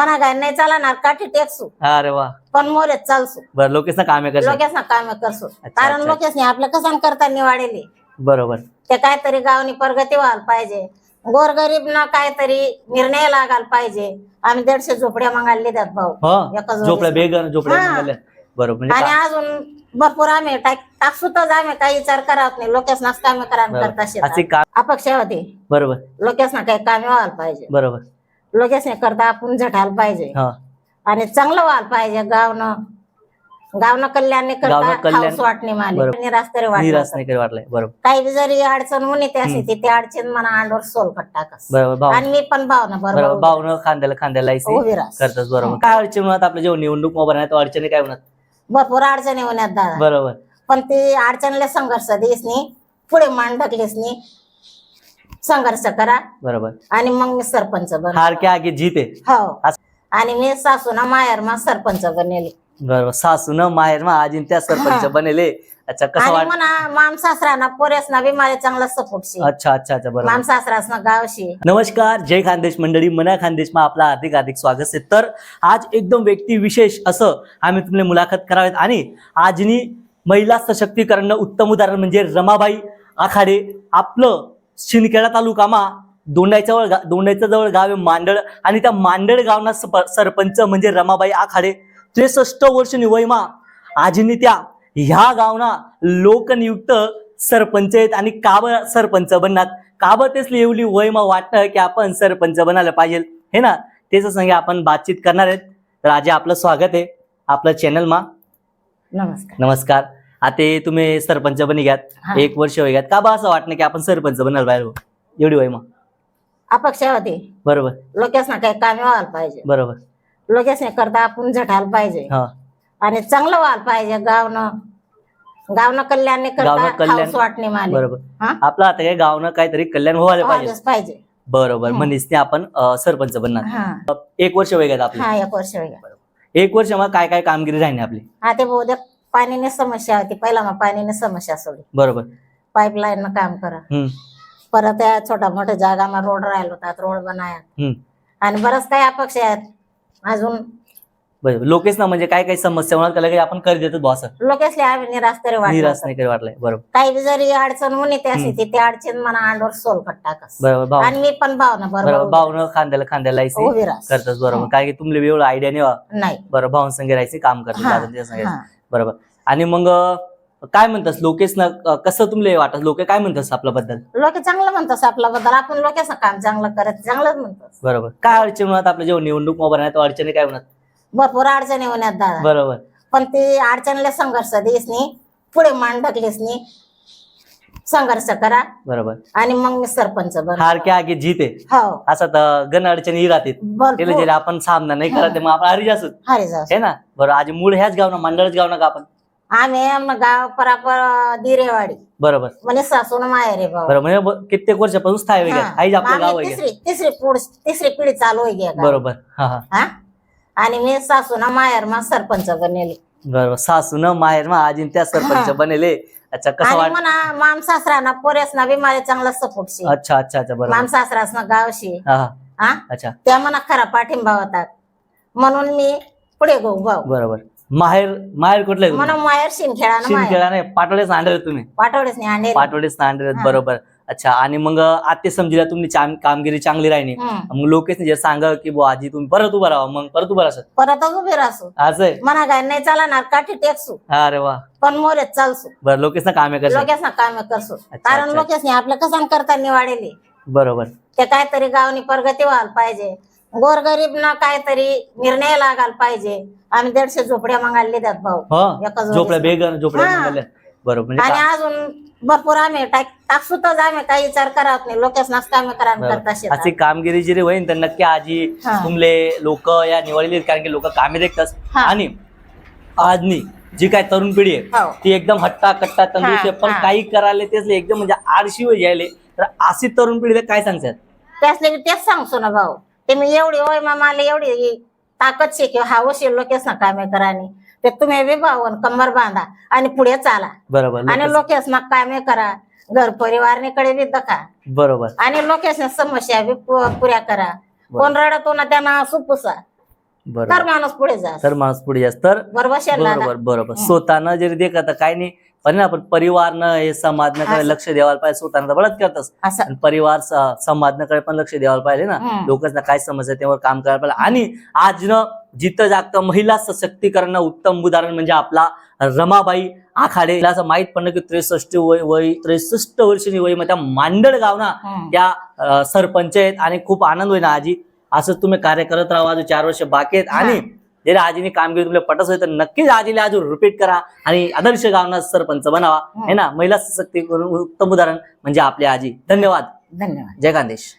मना काय नाही चालणार काठी टेकसू अरे वा. पण मोरेच चालसू. बरं लोकेश ना काम आहे कसं लोकेश ना काम करसू कारण. लोकेशने आपलं कसं करता निवाडेले? बरोबर. ते काहीतरी गावनी प्रगती व्हायला पाहिजे. गोरगरीब ना काहीतरी निर्णय लागायला पाहिजे. आम्ही दीडशे झोपड्या मागायला देतात भाऊ. हो? एका. झोपड्या बेगर झोपड्या. बरोबर म्हणजे आणि अजून भरपूर आम्ही टाक- टाकसूतच आम्ही काही विचार करत नाही. लोकेश नाच कामे करा. करता अपेक्षा होती. बरोबर. लोकेश ना काही कामे व्हायला पाहिजे. बरोबर. लोकेशने करता आपण झटायला पाहिजे. हा. आणि चांगलं व्हायला पाहिजे गावनं. गावनं कल्याण करता कल्याण. खाऊस वाटणे माले बरोबर. निराश नाही वाटलंय बरोबर. काही बी जरी अडचण होऊन येते असे ती अडचण म्हणा अंडवर सोल टाकस बरोबर भाऊ आणि मी पण भावना बरोबर बरोबर खांद्याला खांद्याला ऐसी उभी राहस. करतच बरोबर. काय अडचण होणार? आपलं जेव्हा निवडणूक मोबाईल तो अडचणी काय होणार? भरपूर अडचणी होण्यात दादा बरोबर. पण ती अडचणले संघर्ष देसनी पुढे मान ढकलेसनी संघर्ष करा. बरोबर. आणि मग मी सरपंच बन. हार के आगे जीते. हो. असं- आणि मी सासूना माहेर मा सरपंच बनेली. बरोबर. सासून माहेर मा त्या सरपंच हा. बनेले. अच्छा कसं आणि वाट म्हणा माम सासराना पोरेसना बी मला चांगला सपोर्ट शी. अच्छा अच्छा अच्छा बरोबर. माम सासरासना गावशी नमस्कार जय खानदेश मंडळी. मना खानदेशમાં आपला हार्दिक हार्दिक स्वागत आहे तर आज एकदम व्यक्ती विशेष असं आम्ही तुम्हाला मुलाखत करावेत. आणि आजनी महिला सशक्तीकरण उत्तम उदाहरण म्हणजे रमाबाई आखाडे. आपलं शिंदखेडा तालुकामा दोंडाच्या जवळ गा- दोंडाच्या जवळ गाव आहे मांडळ. आणि त्या मांडळ गावना सरपंच म्हणजे रमाबाई आखाडे. त्रेसष्ट वर्ष निवयमा आजनी त्या ह्या गावना लोकनियुक्त सरपंच आहेत आणि काब सरपंच बनणार काब तेच एवढी वयमा वाटतं की आपण सरपंच बनायला पाहिजे. हे ना? त्याच संगे आपण बातचीत करणार आहेत. तर आज आपलं स्वागत आहे. आपलं चॅनल मा. नमस्कार. नमस्कार. आता तुम्ही सरपंच बनी घ्यात हा. एक वर्ष होई घ्यात. का बा असं वाटणं की आपण सरपंच बनायला पाहिजे एवढी वयमा अपेक्षा होती बरोबर. लोकेशना काही कामे व्हायला पाहिजे. बरोबर. लोकेशने करता आपण झटायला पाहिजे. हा. आणि चांगलं व्हायला पाहिजे गावनं. गावनं कल्याण गावनं करता कल्याण. खाऊस वाटणे माले बरोबर. हा? आपलं आता काय गावनं काहीतरी कल्याण व्हायला पाहिजे. व्हायलाच पाहिजे. बरोबर. म्हणजेच ते आपण अं, सरपंच बनणार. हा. एक वर्ष वय घ्यात आपली. हा एक वर्ष एक वर्ष मग काय काय कामगिरी राहिली आपली? हा ते बहुतेक पाणीने समस्या होती. पहिला मग पाणीने समस्या सोडली. बरोबर. पाईपलाईन काम करा. हम्म. परत त्या छोटा मोठ्या जागामा रोड राहिलो होता रोड बनाया. हम्म. आणि बरंच काही अपेक्षा आहेत. अजून बरोबर. लोकेश ना म्हणजे काय काय समस्या होणार त्याला काही आपण कर देतो बॉस लोकेशले आम्ही निराश तरी निराश वाटत नाही काही वाटलंय. बरोबर. काही बी जरी अडचण होऊन येते असे ती अडचण म्हणा अंडवर सोल टाकस. बरोबर. आणि मी पण भावना बरोबर बरोबर. खांद्याला खांद्याला ऐसी उभी राहस. करतच बरोबर. काय की तुमले एवढं आयडिया नाही. नाही. बरोबर. भाऊन संगे राहायचे काम करतात. हा, दादा. हा. बरोबर. आणि मग काय म्हणतास? लोकेश ना कसं तुमले वाटत? लोक काय म्हणतास आपल्याबद्दल? लोक चांगलं म्हणतात आपल्याबद्दल. आपण लोकेशन काम चांगलं करत चांगलंच म्हणतात. बरोबर. काय अडचण होणार आपलं जेव्हा निवडणूक मोबाईल तो अडचणी काय होणार भरपूर अडचणी होण्यात दादा. बरोबर. पण ते अडचणीला संघर्ष देसनी पुढे मान ढकलेसनी संघर्ष करा. बरोबर. आणि मग मी सरपंच बन. हार के आगे जीते. हो. असं तर गण अडचणी राहते भरपूर. आपण सामना नाही करत मग आपण हरी जास्त हरी जाऊ हे ना? बरं आज मूळ ह्याच गाव ना मंडळच गाव ना का आपण? आम्ही गाव परापर दिरेवाडी. बरोबर. म्हणजे सासून माहेर आहे भाऊ. बरोबर म्हणजे ब- कित्येक वर्षापासून स्थाय वगैरे हा. आईच आपलं गाव वगैरे तिसरी तिसरी पुढ तिसरी पिढी चालू आहे गे बरोबर. हा हा. हा? आणि मी सासूना माहेर मा सरपंच बनेली. बरोबर सासून माहेर मा आजीन त्या सरपंच हा. बनेले. अच्छा कसं आणि वाट म्हणा माम सासराना पोरेसना बी मला चांगला सपोर्ट शी. अच्छा अच्छा अच्छा माम बरोबर. सासरासना गावशी. हा हा. हा? अच्छा. त्या म्हणा खरा पाठिंबा होता. म्हणून मी पुढे गो भाऊ बरोबर. माहेर माहेर कुठलं आहे म्हणून माहेर शिनखेळा ना माहेर. शिंदखेडा नाही पाटोडेच नांदले तुम्ही. पाठवडेच नाही आणि पाटोडेच नांदले हा. बरोबर. अच्छा आणि मग आते समजीला तुमची चाम- कामगिरी चांगली राहिली. मग लोकेश जे सांगा की बुवा आजी तुम्ही परत उभा राहा मग परत उभा राहा. परत उभे राहसू असं म्हणा काय नाही चालणार काठी टेकसू. अरे वा. पण मोरेच चालसू. बरं लोकेश ना काम कसं? लोकेश ना काम करसू कारण. लोकेशने आपलं कसं करता निवाडेले. बरोबर. ते काहीतरी गावनी प्रगती व्हायला पाहिजे. गोरगरीब ना काहीतरी निर्णय लागायला पाहिजे. आम्ही दीडशे झोपड्या मागायला देतात भाऊ. हो. झोपड्या बेगर झोपड्या. बरोबर म्हणजे आणि अजून भरपूर आम्ही टाक- टाकसूतच आम्ही काही विचार करत नाही बरोबर. करता शेतात. अशी कामगिरी जरी होईन तर नक्की आजी हा. तुमले लोक या निवडले कारण की लोक कामे देखतात हा. आणि आजनी जी काय तरुण पिढी आहे हो ती एकदम हट्टा कट्टा तंदुरुस्त आहे हा, पण हा. काही करायला तेच एकदम म्हणजे आळशी व यायले तर अशी तरुण पिढी काय सांगतात त्यासले मी तेच सांगतो ना भाऊ ते मी एवढी होय मा मला एवढी ताकद शे किंवा हावस लोकेश ना कामे करानी ते तुम्ही बी भाऊ आणि कंबर बांधा आणि पुढे चाला. बरोबर आणि लोकेश- लोकेश ना कामे करा. घर परिवारनेकडे बी दखा बरोबर. आणि लोकेश समस्या बी पुऱ्या करा. कोण रडतो ना त्यांना सुपुसा तर माणूस पुढे जा तर माणूस पुढे जास्त तर बरोबर बरोबर. स्वतःनं जरी देखत तर काही नाही. पण ना आपण परिवारनं हे समाजनं असं. लक्ष द्यायला पाहिजे. स्वतःनं असं. आणि परिवार स- समाजनं पण लक्ष द्यायला पाहिजे ना. लोकांना काय समस्या त्यावर काम करायला पाहिजे. आणि आज न जिथं जागतं महिला सशक्तीकरण उत्तम उदाहरण म्हणजे आपला रमाबाई आखाडे. तिला असं माहीत पडलं की त्रेसष्ट वय वय त्रेसष्ट वर्षांनी वय मग त्या मांडळ गाव ना. त्या सरपंच आहेत आणि खूप आनंद होईल आजी. असं तुम्ही कार्य करत राहा अजून चार वर्ष बाकी आहेत. आणि जरी आजीने कामगिरी तुला पटत असेल तर नक्कीच आजीला अजून रिपीट करा आणि आदर्श गावना सरपंच बनावा. हं. है ना? महिला सशक्तीकरण उत्तम उदाहरण म्हणजे आपली आजी. धन्यवाद. धन्यवाद. जय खानदेश